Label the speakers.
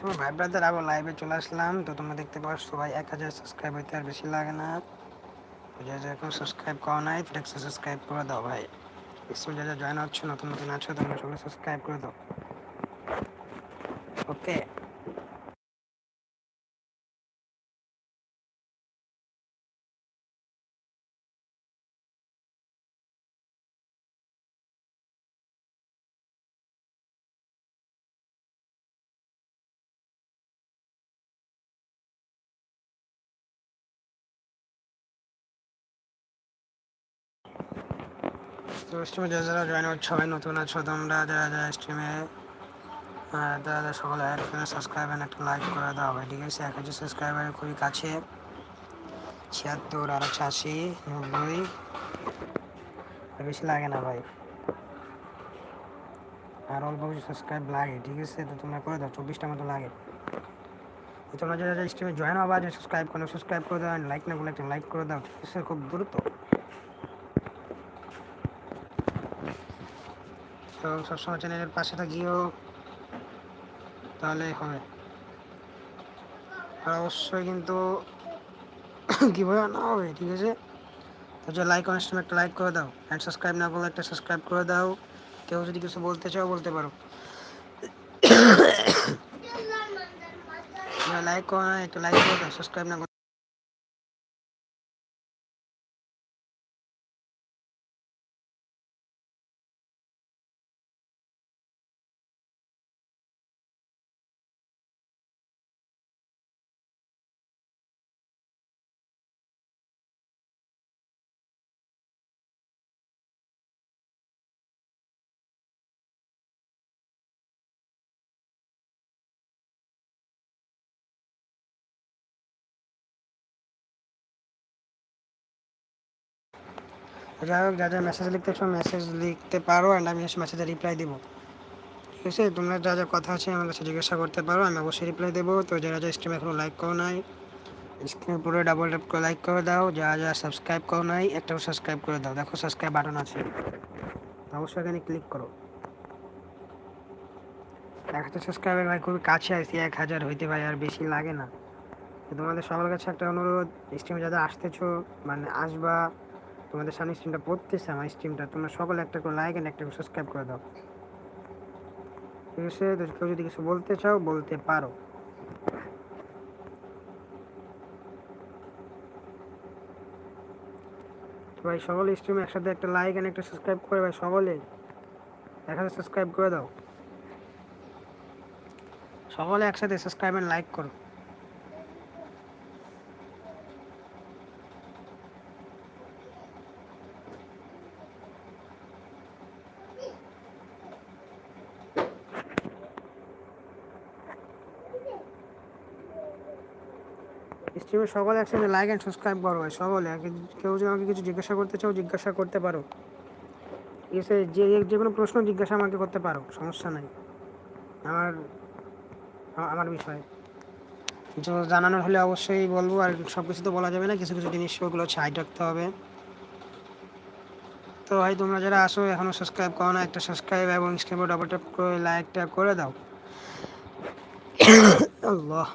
Speaker 1: তোমার ভাই ব্রাদার আবার লাইভে চলে আসলাম। তো তোমরা দেখতে পাচ্ছ, সবাই এক হাজার সাবস্ক্রাইব হইতে আর বেশি লাগে না। তো যা যা এখন সাবস্ক্রাইব করা নাই তো সাবস্ক্রাইব করে দাও ভাই। স্কুল যা যা জয়েন হচ্ছে, নতুন নতুন আছো, তোমরা সবাই সাবস্ক্রাইব করে দাও। ওকে যারা জয়েন হচ্ছে, সবাই নতুন আছো, তোমরা যারা যারা স্ট্রিমে যারা যারা সকলে এখানে সাবস্ক্রাইব একটা লাইক করে দাও ভাই, ঠিক আছে? এক হাজার সাবস্ক্রাইবারের খুবই কাছে। ছিয়াত্তর, আর হচ্ছে আশি নব্বই বেশি লাগে না ভাই। আর অল্প কিছু সাবস্ক্রাইব লাগে, ঠিক আছে? তো তোমরা করে দাও, চব্বিশটা মতো লাগে। তোমরা যারা স্ট্রিমে জয়েন হবা যে সাবস্ক্রাইব করো সাবস্ক্রাইব করে দাও লাইক না করলে একটা লাইক করে দাও, ঠিক আছে? খুব দ্রুত। তো সবসময় চ্যানেলের পাশে থাকিও। তাহলে হবে। আর অবশ্যই কিন্তু কীভাবে না হবে ঠিক আছে? তো যে লাইক অনুষ্ঠান একটা লাইক করে দাও অ্যান্ড সাবস্ক্রাইব না করলে একটা সাবস্ক্রাইব করে দাও। কেউ যদি কিছু বলতে চাও বলতে পারো। লাইক করো না একটা লাইক করে দাও সাবস্ক্রাইব না যাই হোক, যা যা মেসেজ লিখতে চাও মেসেজ লিখতে পারো অ্যান্ড আমি এসে মেসেজে রিপ্লাই দেবো। ঠিক আছে? তোমরা যা যা কথা আছে আমার কাছে জিজ্ঞাসা করতে পারো, আমি অবশ্যই রিপ্লাই দেবো। তো যারা যা স্ট্রিম এখনও লাইক করো নাই স্ক্রিনের পুরো ডাবল ট্যাপ করে লাইক করে দাও। যা যা সাবস্ক্রাইব করো নাই একটাও সাবস্ক্রাইব করে দাও। দেখো সাবস্ক্রাইব বাটন আছে। অবশ্যই এখানে ক্লিক করো। এক হাজার সাবস্ক্রাইবার ভাই খুবই কাছে আসি এক হাজার হইতে ভাই আর বেশি লাগে না। তোমাদের সবার কাছে একটা অনুরোধ স্ট্রিমে যারা আসতেছো মানে আসবা তোমাদের সামনে স্ট্রিমটা পড়তেছে, আমার স্ট্রিমটা তোমরা সকলে একটা করে লাইক এন্ড একটা করে সাবস্ক্রাইব করে দাও। ঠিক আছে? কেউ যদি কিছু বলতে চাও, বলতে পারো। ভাই, সকলে স্ট্রিমে একসাথে একটা লাইক এন্ড একটা সাবস্ক্রাইব করে ভাই, সকলে। একসাথে সাবস্ক্রাইব করে দাও। সকলে একসাথে সাবস্ক্রাইব এন্ড লাইক করো। স্ট্রিমে সকলে একসাথে লাইক অ্যান্ড সাবস্ক্রাইব করো ভাই, সকলে। কেউ যদি আমাকে কিছু জিজ্ঞাসা করতে চাও, জিজ্ঞাসা করতে পারো। এসে যে যে কোনো প্রশ্ন জিজ্ঞাসা আমাকে করতে পারো, সমস্যা নাই। আমার আমার বিষয়ে। কিছু জানানোর হলে অবশ্যই বলব, আর সব কিছু তো বলা যাবে না, কিছু কিছু জিনিস ওগুলো ছাই রাখতে হবে। তো ভাই, তোমরা যারা আসো এখনও সাবস্ক্রাইব করো না, একটা সাবস্ক্রাইব এবং স্ক্রিনে ডাবল ট্যাপ করে লাইকটা করে দাও। আল্লাহ।